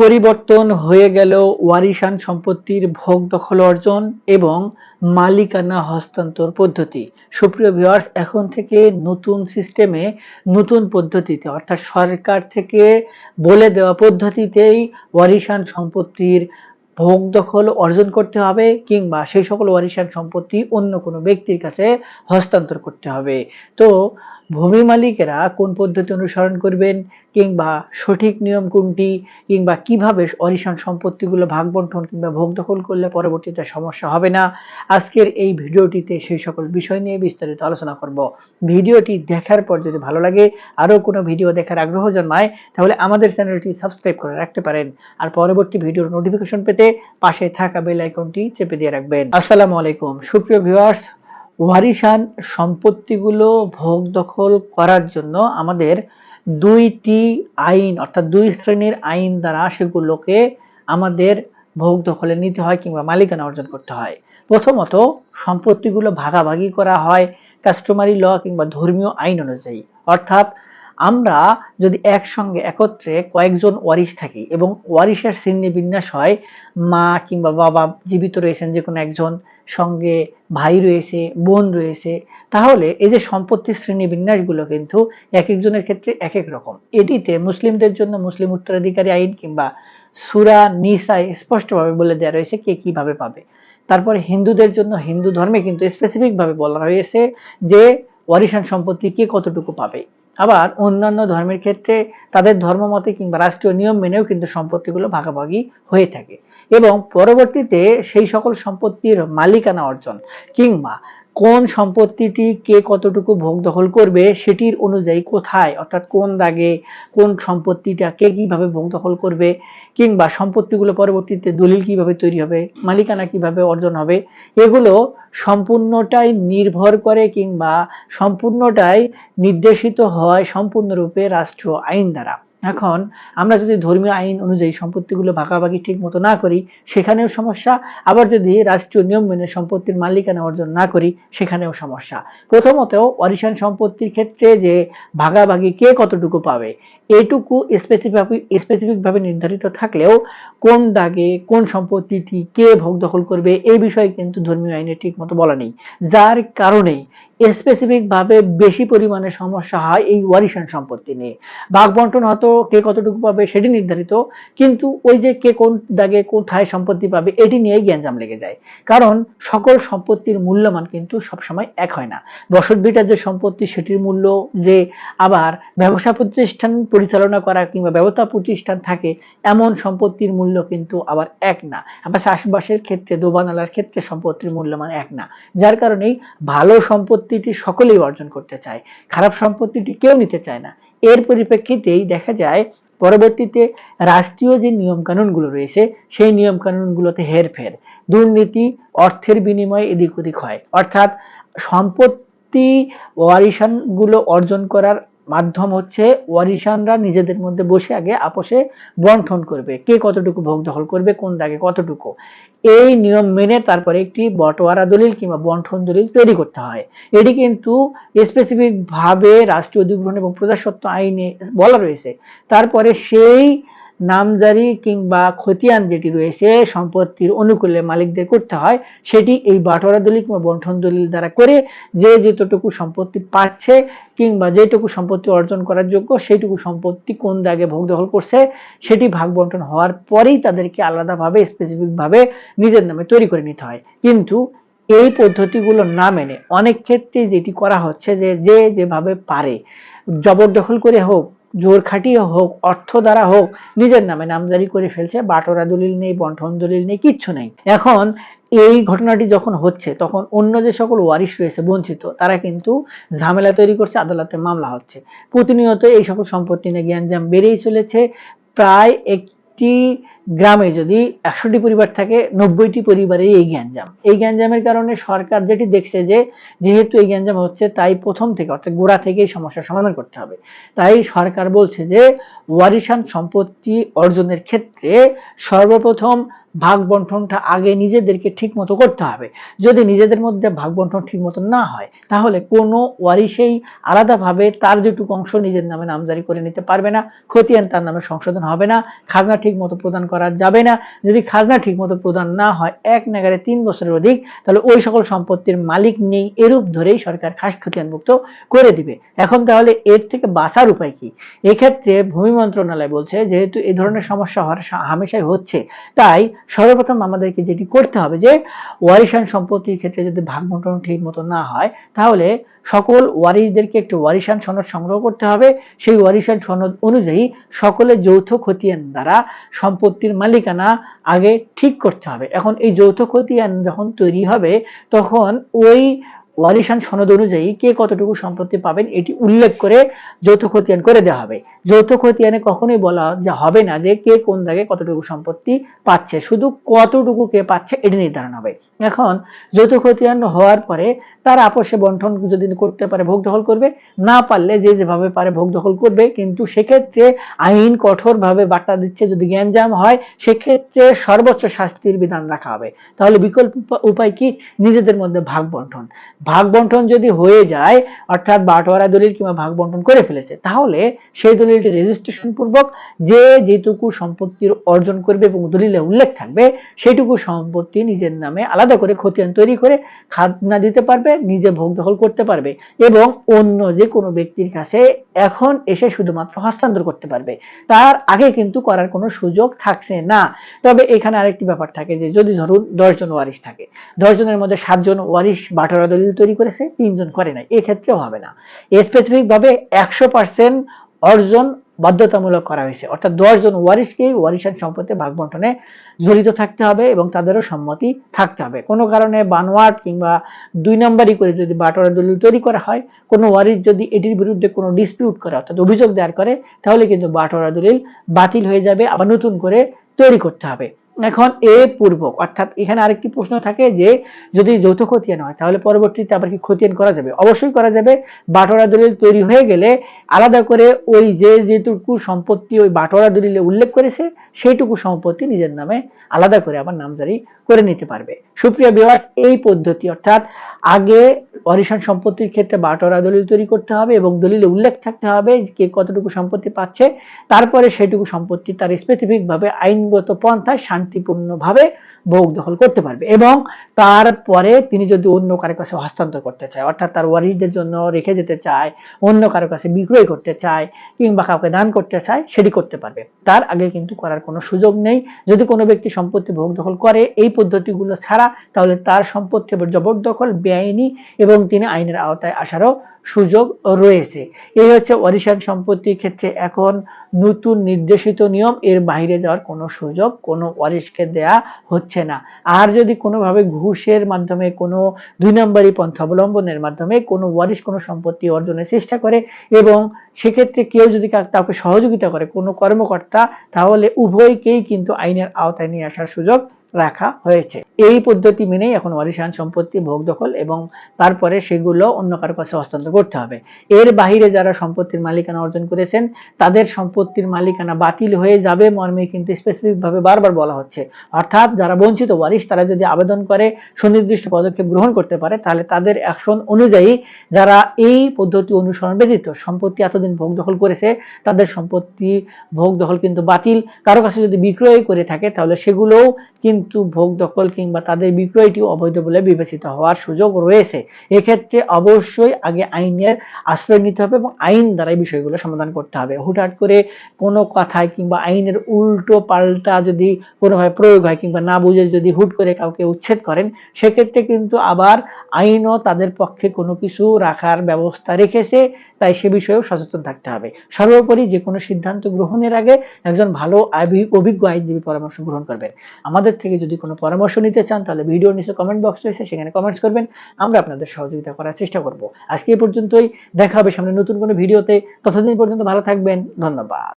পরিবর্তন হয়ে গেল ওয়ারিশান সম্পত্তির ভোগ দখল অর্জন এবং মালিকানা হস্তান্তর পদ্ধতি। সুপ্রিয় ভিউয়ার্স এখন থেকে নতুন সিস্টেমে নতুন পদ্ধতিতে, অর্থাৎ সরকার থেকে বলে দেওয়া পদ্ধতিতেই ওয়ারিশান সম্পত্তির ভোগ দখল অর্জন করতে হবে কিংবা সেই সকল ওয়ারিশান সম্পত্তি অন্য কোনো ব্যক্তির কাছে হস্তান্তর করতে হবে। তো ভূমি মালিকেরা কোন পদ্ধতি অনুসরণ করবেন কিংবা সঠিক নিয়ম কোনটি কিংবা কীভাবে অরিশান সম্পত্তিগুলো ভাগ বন্টন কিংবা ভোগ দখল করলে পরবর্তীতে সমস্যা হবে না? আজকের এই ভিডিওটিতে সেই সকল বিষয় নিয়ে বিস্তারিত আলোচনা করব। ভিডিওটি দেখার পর যদি ভালো লাগে, আরও কোনো ভিডিও দেখার আগ্রহ জন্মায়, তাহলে আমাদের চ্যানেলটি সাবস্ক্রাইব করে রাখতে পারেন। আর পরবর্তী ভিডিওর নোটিফিকেশন পেতে পাশে থাকা বেল আইকনটি চেপে দিয়ে রাখবেন। আসসালামু আলাইকুম। সুপ্রিয় ভিউয়ার্স ওয়ারিশান সম্পত্তিগুলো ভোগ দখল করার জন্য আমাদের দুইটি আইন, অর্থাৎ দুই শ্রেণির আইন দ্বারা সেগুলোকে আমাদের ভোগ দখলে নিতে হয় কিংবা মালিকানা অর্জন করতে হয়। প্রথমত, সম্পত্তিগুলো ভাগাভাগি করা হয় কাস্টমারি ল কিংবা ধর্মীয় আইন অনুযায়ী। অর্থাৎ আমরা যদি একসঙ্গে একত্রে কয়েকজন ওয়ারিশ থাকি এবং ওয়ারিশের শ্রেণি বিন্যাস হয়, মা কিংবা বাবা জীবিত রয়েছেন যে কোনো একজন, সঙ্গে ভাই রয়েছে, বোন রয়েছে, তাহলে এই যে সম্পত্তির শ্রেণি বিন্যাসগুলো কিন্তু এক একজনের ক্ষেত্রে এক এক রকম। এটিতে মুসলিমদের জন্য মুসলিম উত্তরাধিকারী আইন কিংবা সুরা নিসায় স্পষ্টভাবে বলে দেওয়া রয়েছে কে কীভাবে পাবে। তারপরে হিন্দুদের জন্য হিন্দু ধর্মে কিন্তু স্পেসিফিকভাবে বলা রয়েছে যে ওয়ারিশান সম্পত্তি কে কতটুকু পাবে। আবার অন্যান্য ধর্মের ক্ষেত্রে তাদের ধর্মমতে কিংবা রাষ্ট্রীয় নিয়ম মেনেও কিন্তু সম্পত্তিগুলো ভাগাভাগি হয়ে থাকে। এবং পরবর্তীতে সেই সকল সম্পত্তির মালিকানা অর্জন কিংবা কোন সম্পত্তিটি কে কতটুকু ভোগ দখল করবে সেটির অনুযায়ী কোথায়, অর্থাৎ কোন দাগে কোন সম্পত্তিটা কে কীভাবে ভোগ দখল করবে, কিংবা সম্পত্তিগুলো পরবর্তীতে দলিল কীভাবে তৈরি হবে, মালিকানা কীভাবে অর্জন হবে, এগুলো সম্পূর্ণটাই নির্ভর করে কিংবা সম্পূর্ণটাই নির্দেশিত হয় সম্পূর্ণরূপে রাষ্ট্র আইন দ্বারা। এখন আমরা যদি ধর্মীয় আইন অনুযায়ী সম্পত্তিগুলো ভাগাভাগি ঠিক মতো না করি, সেখানেও সমস্যা। আবার যদি রাষ্ট্রীয় নিয়ম মেনে সম্পত্তির মালিকানা অর্জন না করি, সেখানেও সমস্যা। প্রথমত অরিশান সম্পত্তির ক্ষেত্রে যে ভাগাভাগি কে কতটুকু পাবে, এটুকু স্পেসিফিক স্পেসিফিকভাবে নির্ধারিত থাকলেও কোন দাগে কোন সম্পত্তিটি কে ভোগ দখল করবে এই বিষয়ে কিন্তু ধর্মীয় আইনে ঠিক মতো বলা নেই। যার কারণেই স্পেসিফিক ভাবে বেশি পরিমাণে সমস্যা হয় এই ওয়ারিশান সম্পত্তি নিয়ে। ভাগ বন্টন হয়তো কে কতটুকু পাবে সেটি নির্ধারিত, কিন্তু ওই যে কে কোন দাগে কোথায় সম্পত্তি পাবে এটি নিয়েই গ্যাঞ্জাম লেগে যায়। কারণ সকল সম্পত্তির মূল্যমান কিন্তু সবসময় এক হয় না। বসত বিটার যে সম্পত্তি সেটির মূল্য যে আবার ব্যবসা প্রতিষ্ঠান পরিচালনা করা কিংবা ব্যবসা প্রতিষ্ঠান থাকে, এমন সম্পত্তির মূল্য কিন্তু আবার এক না। আবার চাষবাসের ক্ষেত্রে, দোবানালার ক্ষেত্রে সম্পত্তির মূল্যমান এক না। যার কারণেই ভালো সম্পত্তিটি সকলেই অর্জন করতে চায়। খারাপ সম্পত্তিটি কেউ নিতে চায় না। এর পরিপ্রেক্ষিতেই দেখা যায়, পরবর্তীতে রাষ্ট্রীয় যে নিয়ম কানুনগুলো রয়েছে, সেই নিয়ম কানুনগুলোতে হেরফের। দুর্নীতি, অর্থের বিনিময়ে এদিক ওদিক হয়। অর্থাৎ সম্পত্তি ওয়ারিশনগুলো অর্জন করার মাধ্যম হচ্ছে ওয়ারিশানরা নিজেদের মধ্যে বসে আগে আপোষে বন্টন করবে। কে কতটুকু ভোগ দখল করবে, কোন দাগে কতটুকু। এই নিয়ম মেনে তারপরে একটি বটোয়ারা দলিল কিংবা বন্টন দলিল তৈরি করতে হয়। এটি কিন্তু স্পেসিফিকভাবে রাষ্ট্রীয় অধিগ্রহণ এবং প্রজাসত্ব আইনে বলা রয়েছে। তারপরে সেই নামজারি কিংবা খতিয়ান যেটি রয়েছে, সম্পত্তির অনুকূলে মালিকদের করতে হয়, সেটি এই বাটোয়ারা দলিল কিংবা বন্টন দলিল দ্বারা করে যে যেতটুকু সম্পত্তি পাচ্ছে কিংবা যেটুকু সম্পত্তি অর্জন করার যোগ্য, সেইটুকু সম্পত্তি কোন দাগে ভোগ দখল করছে, সেটি ভাগ বন্টন হওয়ার পরেই তাদেরকে আলাদাভাবে স্পেসিফিকভাবে নিজের নামে তৈরি করে নিতে হয়। কিন্তু এই পদ্ধতিগুলো না মেনে অনেক ক্ষেত্রে যেটি করা হচ্ছে যে যে যেভাবে পারে, জবরদখল করে হোক জোর খাটিয়ে হোক, অর্থ দ্বারা হোক, নিজের নামে নামজারি করে ফেলছে। বাটোরা দলিল নেই, বন্টন দলিল নেই, কিচ্ছু নেই। এখন এই ঘটনাটি যখন হচ্ছে, তখন অন্য যে সকল ওয়ারিশ রয়েছে, বঞ্চিত, তারা কিন্তু ঝামেলা তৈরি করছে, আদালতে মামলা হচ্ছে। প্রতিনিয়ত এই সকল সম্পত্তি নিয়ে জ্ঞানজাম বেড়েই চলেছে। প্রায় একটি গ্রামে যদি একশোটি পরিবার থাকে, নব্বইটি পরিবারেই এই গ্যাঞ্জাম। এই গ্যাঞ্জামের কারণে সরকার যেটি দেখছে যে, যেহেতু এই গ্যাঞ্জাম হচ্ছে, তাই প্রথম থেকে, অর্থাৎ গোড়া থেকেই সমস্যার সমাধান করতে হবে। তাই সরকার বলছে যে, ওয়ারিশান সম্পত্তি অর্জনের ক্ষেত্রে সর্বপ্রথম ভাগ বন্টনটা আগে নিজেদেরকে ঠিক মতো করতে হবে। যদি নিজেদের মধ্যে ভাগ বন্টন ঠিক মতো না হয়, তাহলে কোনো ওয়ারিশেই আলাদাভাবে তার যেটুকু অংশ নিজের নামে নামজারি করে নিতে পারবে না, খতিয়ান তার নামে সংশোধন হবে না, খাজনা ঠিক মতো প্রদান করা যাবে না। যদি খাজনা ঠিক মতো প্রদান না হয়, এক নাগারে তিন বছরের অধিক, তাহলে ওই সকল সম্পত্তির মালিক নেই। এরূপ ধরেই সরকার খাস খতিয়ানভুক্ত করে দিবে। এখন তাহলে এর থেকে বাঁচার উপায় কি? এক্ষেত্রে ভূমি মন্ত্রণালয় বলছে, যেহেতু এই ধরনের সমস্যা হওয়ার হামেশাই হচ্ছে, তাই সর্বপ্রথম আমাদেরকে যেটি করতে হবে যে, ওয়ারিশান সম্পত্তির ক্ষেত্রে যদি ভাগ বন্টন ঠিক মতো না হয়, তাহলে সকল ওয়ারিশদেরকে একটি ওয়ারিশান সনদ সংগ্রহ করতে হবে। সেই ওয়ারিশান সনদ অনুযায়ী সকলে যৌথ খতিয়ান দ্বারা সম্পত্তির মালিকানা আগে ঠিক করতে হবে। এখন এই যৌথ খতিয়ান যখন তৈরি হবে, তখন ওই ওয়ারিশান সনদ অনুযায়ী কে কতটুকু সম্পত্তি পাবেন এটি উল্লেখ করে যৌথ খতিয়ান করে দেওয়া হবে। যৌথ খতিয়ানে কখনোই বলা যে হবে না যে কে কোন জায়গায় কতটুকু সম্পত্তি পাচ্ছে, শুধু কতটুকু কে পাচ্ছে এটি নির্ধারণ হবে। এখন যৌথ খতিয়ান হওয়ার পরে তার আপোষে বন্টন যদি করতে পারে, ভোগ দখল করবে, না পারলে যে যেভাবে পারে ভোগ দখল করবে, কিন্তু সেক্ষেত্রে আইন কঠোরভাবে বার্তা দিচ্ছে, যদি জ্ঞানজাম হয়, সেক্ষেত্রে সর্বোচ্চ শাস্তির বিধান রাখা হবে। তাহলে বিকল্প উপায় কি? নিজেদের মধ্যে ভাগ বন্টন। ভাগ বন্টন যদি হয়ে যায়, অর্থাৎ বাটোয়ারা দলিল কিংবা ভাগ বন্টন করে ফেলেছে, তাহলে সেই দলিলটি রেজিস্ট্রেশন পূর্বক যে যেটুকু সম্পত্তির অর্জন করবে এবং দলিলে উল্লেখ থাকবে, সেইটুকু সম্পত্তি নিজের নামে আলাদা করে খতিয়ান তৈরি করে খাজনা দিতে পারবে, নিজে ভোগ দখল করতে পারবে এবং অন্য যে কোনো ব্যক্তির কাছে এখন এসে শুধুমাত্র হস্তান্তর করতে পারবে। তার আগে কিন্তু করার কোনো সুযোগ থাকছে না। তবে এখানে আরেকটি ব্যাপার থাকে যে, যদি ধরুন দশজন ওয়ারিশ থাকে, দশজনের মধ্যে সাতজন ওয়ারিশ বাটোয়ারা দলিল তৈরি করেছে, তিনজন করে নাই, এক্ষেত্রেও হবে না। স্পেসিফিক ভাবে একশো পার্সেন্ট অর্জন বাধ্যতামূলক করা হয়েছে। অর্থাৎ দশজন ওয়ারিশকে ওয়ারিশান সম্পত্তি ভাগ বন্টনে জড়িত থাকতে হবে এবং তাদেরও সম্মতি থাকতে হবে। কোনো কারণে বানোয়াট কিংবা দুই নম্বরই করে যদি বাটোয়ারা দলিল তৈরি করা হয়, কোনো ওয়ারিশ যদি এটির বিরুদ্ধে কোনো ডিসপিউট করে, অর্থাৎ অভিযোগ দায়ের করে, তাহলে কিন্তু বাটোয়ারা দলিল বাতিল হয়ে যাবে, আবার নতুন করে তৈরি করতে হবে। এখন এ পূর্বক, অর্থাৎ এখানে আরেকটি প্রশ্ন থাকে যে, যদি যৌথ খতিয়ান হয়, তাহলে পরবর্তীতে আবার কি খতিয়ান করা যাবে? অবশ্যই করা যাবে। বাটোয়ারা দলিল তৈরি হয়ে গেলে আলাদা করে ওই যে যেটুকু সম্পত্তি ওই বাটোয়ারা দলিলে উল্লেখ করেছে, সেইটুকু সম্পত্তি নিজের নামে আলাদা করে আবার নামজারি করে নিতে পারবে। সুপ্রিয় বিভাগ এই পদ্ধতি, অর্থাৎ আগে অরিশান সম্পত্তির ক্ষেত্রে বাটোয়ারা দলিল তৈরি করতে হবে এবং দলিলে উল্লেখ থাকতে হবে কে কতটুকু সম্পত্তি পাচ্ছে। তারপরে সেটুকু সম্পত্তি তার স্পেসিফিক ভাবে আইনগত পন্থায় শান্তিপূর্ণভাবে ভোগ দখল করতে পারবে এবং তারপরে তিনি যদি অন্য কারও কাছে হস্তান্তর করতে চায়, অর্থাৎ তার ওয়ারিশদের জন্য রেখে যেতে চায়, অন্য কারও কাছে বিক্রয় করতে চায় কিংবা কাউকে দান করতে চায়, সেটি করতে পারবে। তার আগে কিন্তু করার কোনো সুযোগ নেই। যদি কোনো ব্যক্তি সম্পত্তি ভোগ দখল করে এই পদ্ধতিগুলো ছাড়া, তাহলে তার সম্পত্তি জবরদখল বেআইনি এবং তিনি আইনের আওতায় আসারও সুযোগ রয়েছে। এই হচ্ছে ওয়ারিশান সম্পত্তির ক্ষেত্রে এখন নতুন নির্দেশিত নিয়ম, এর বাইরে যাওয়ার কোনো সুযোগ কোনো ওয়ারিশকে দেয়া হচ্ছে না। আর যদি কোনোভাবে ঘুষের মাধ্যমে, কোনো দুই নম্বরই পন্থা অবলম্বনের মাধ্যমে কোনো ওয়ারিশ কোনো সম্পত্তি অর্জনের চেষ্টা করে এবং সেক্ষেত্রে কেউ যদি কাউকে সহযোগিতা করে, কোনো কর্মকর্তা, তাহলে উভয়কেই কিন্তু আইনের আওতায় নিয়ে আসার সুযোগ রাখা হয়েছে। এই পদ্ধতি মেনেই এখন ওয়ারিশান সম্পত্তি, ভোগ দখল এবং তারপরে সেগুলো অন্য কারও কাছে হস্তান্তর করতে হবে। এর বাহিরে যারা সম্পত্তির মালিকানা অর্জন করেছেন, তাদের সম্পত্তির মালিকানা বাতিল হয়ে যাবে মর্মে কিন্তু স্পেসিফিকভাবে বারবার বলা হচ্ছে। অর্থাৎ যারা বঞ্চিত ওয়ারিশ, তারা যদি আবেদন করে সুনির্দিষ্ট পদক্ষেপ গ্রহণ করতে পারে, তাহলে তাদের অ্যাকশন অনুযায়ী যারা এই পদ্ধতি অনুসরণ ব্যতীত সম্পত্তি এতদিন ভোগ দখল করেছে, তাদের সম্পত্তি ভোগ দখল কিন্তু বাতিল। কারও কাছে যদি বিক্রয় করে থাকে, তাহলে সেগুলোও কিন্তু ভোগ দখল কিংবা তাদের বিক্রয়টি অবৈধ বলে বিবেচিত হওয়ার সুযোগ রয়েছে। এক্ষেত্রে অবশ্যই আগে আইনের আশ্রয় নিতে হবে এবং আইন দ্বারা এই বিষয়গুলো সমাধান করতে হবে। হুটহাট করে কোনো কথায় কিংবা আইনের উল্টো পাল্টা যদি কোনোভাবে প্রয়োগ হয় কিংবা না বুঝে যদি হুট করে কাউকে উচ্ছেদ করেন, সেক্ষেত্রে কিন্তু আবার আইনও তাদের পক্ষে কোনো কিছু রাখার ব্যবস্থা রেখেছে, তাই সে বিষয়েও সচেতন থাকতে হবে। সর্বোপরি যে কোনো সিদ্ধান্ত গ্রহণের আগে একজন ভালো অভিজ্ঞ আইনজীবী পরামর্শ গ্রহণ করবেন। আমাদের থেকে যদি কোনো পরামর্শ নিতে চান, তাহলে ভিডিওর নিচে কমেন্ট বক্স রয়েছে, সেখানে কমেন্টস করবেন। আমরা আপনাদের সহযোগিতা করার চেষ্টা করব। আজকে এই পর্যন্তই। দেখা হবে সামনে নতুন কোনো ভিডিওতে। ততদিন পর্যন্ত ভালো থাকবেন। ধন্যবাদ।